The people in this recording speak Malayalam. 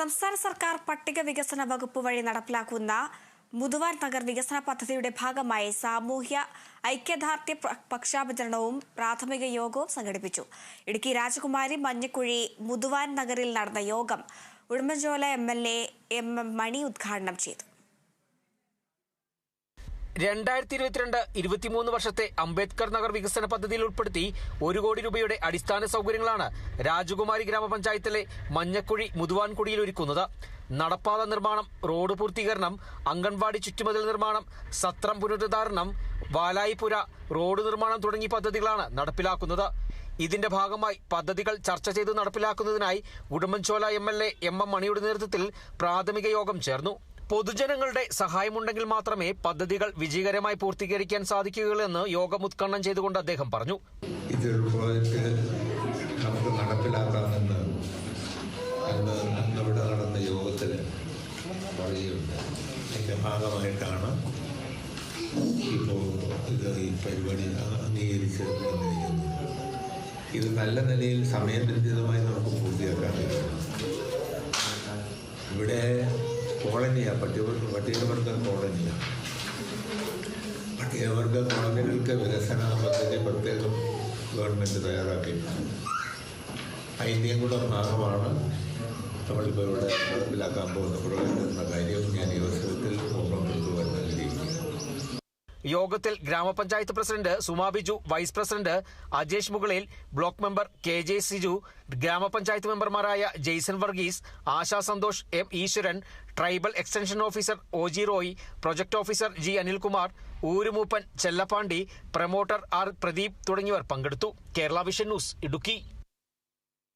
സംസ്ഥാന സർക്കാർ പട്ടിക വികസന വകുപ്പ് വഴി നടപ്പിലാക്കുന്ന മുതുവാൻ നഗർ വികസന പദ്ധതിയുടെ ഭാഗമായി സാമൂഹ്യ ഐക്യദാർഢ്യ പക്ഷാപചരണവും പ്രാഥമിക യോഗവും സംഘടിപ്പിച്ചു. ഇടുക്കി രാജകുമാരി മഞ്ഞക്കുഴി മുതുവാൻ നഗറിൽ നടന്ന യോഗം Udumbanchola M L A M M Mani ഉദ്ഘാടനം ചെയ്തു. രണ്ടായിരത്തി ഇരുപത്തിരണ്ട് ഇരുപത്തിമൂന്ന് വർഷത്തെ അംബേദ്കർ നഗർ വികസന പദ്ധതിയിൽ ഉൾപ്പെടുത്തി ഒരു കോടി രൂപയുടെ അടിസ്ഥാന സൗകര്യങ്ങളാണ് രാജകുമാരി ഗ്രാമപഞ്ചായത്തിലെ മഞ്ഞക്കുഴി മുതുവാൻകുടിയിൽ ഒരുക്കുന്നത്. നടപ്പാത നിർമ്മാണം റോഡ് പൂർത്തീകരണം അംഗൻവാടി ചുറ്റുമതിൽ നിർമ്മാണം സത്രം പുനരുദ്ധാരണം വാലായിപ്പുര റോഡ് നിർമ്മാണം തുടങ്ങിയ പദ്ധതികളാണ് നടപ്പിലാക്കുന്നത്. ഇതിന്റെ ഭാഗമായി പദ്ധതികൾ ചർച്ച ചെയ്ത് നടപ്പിലാക്കുന്നതിനായി Udumbanchola M L A M M മണിയുടെ നേതൃത്വത്തിൽ പ്രാഥമിക യോഗം ചേർന്നു. പൊതുജനങ്ങളുടെ സഹായമുണ്ടെങ്കിൽ മാത്രമേ പദ്ധതികൾ വിജയകരമായി പൂർത്തീകരിക്കാൻ സാധിക്കുകയുള്ളൂ എന്ന് യോഗം ഉദ്ഘാടനം ചെയ്തുകൊണ്ട് അദ്ദേഹം പറഞ്ഞു. ഇതൊരു പ്രോജക്റ്റ് നമുക്ക് നടപ്പിലാക്കാമെന്ന് നടന്ന യോഗത്തിൽ പറയുകയുണ്ട് അതിന്റെ ഭാഗമായിട്ടാണ് ഇപ്പോൾ ഇത് ഈ പരിപാടി അംഗീകരിച്ച് വന്നിരിക്കുന്നത്. ഇത് നല്ല നിലയിൽ സമയബന്ധിതമായി നമുക്ക് പൂർത്തിയാക്കാൻ കഴിയും ഇവിടെ കോളനിയാണ് പട്ടിക പട്ടികവർഗ കോളനിയാണ് പട്ടികവർഗ കോളനികൾക്ക് വികസന പദ്ധതി പ്രത്യേകം ഗവൺമെന്റ് തയ്യാറാക്കിയിട്ടുണ്ട്. അതിന്റെയും കൂടെ ഭാഗമാണ് നമ്മളിപ്പോൾ ഇവിടെ നടപ്പിലാക്കാൻ പോകുന്ന പ്രോജക്റ്റ് യോഗത്തിൽ ഗ്രാമപഞ്ചായത്ത് president Suma Biju vice president Ajesh മുകളിൽ block member K J Siju ഗ്രാമപഞ്ചായത്ത് മെമ്പർമാരായ Jaison Varghese Asha Santhosh M Eswaran tribal extension officer O G Roy project officer G Anilkumar ഊരുമൂപ്പൻ Chellapandi promoter R Pradeep തുടങ്ങിയവർ പങ്കെടുത്തു. Kerala vision news Idukki.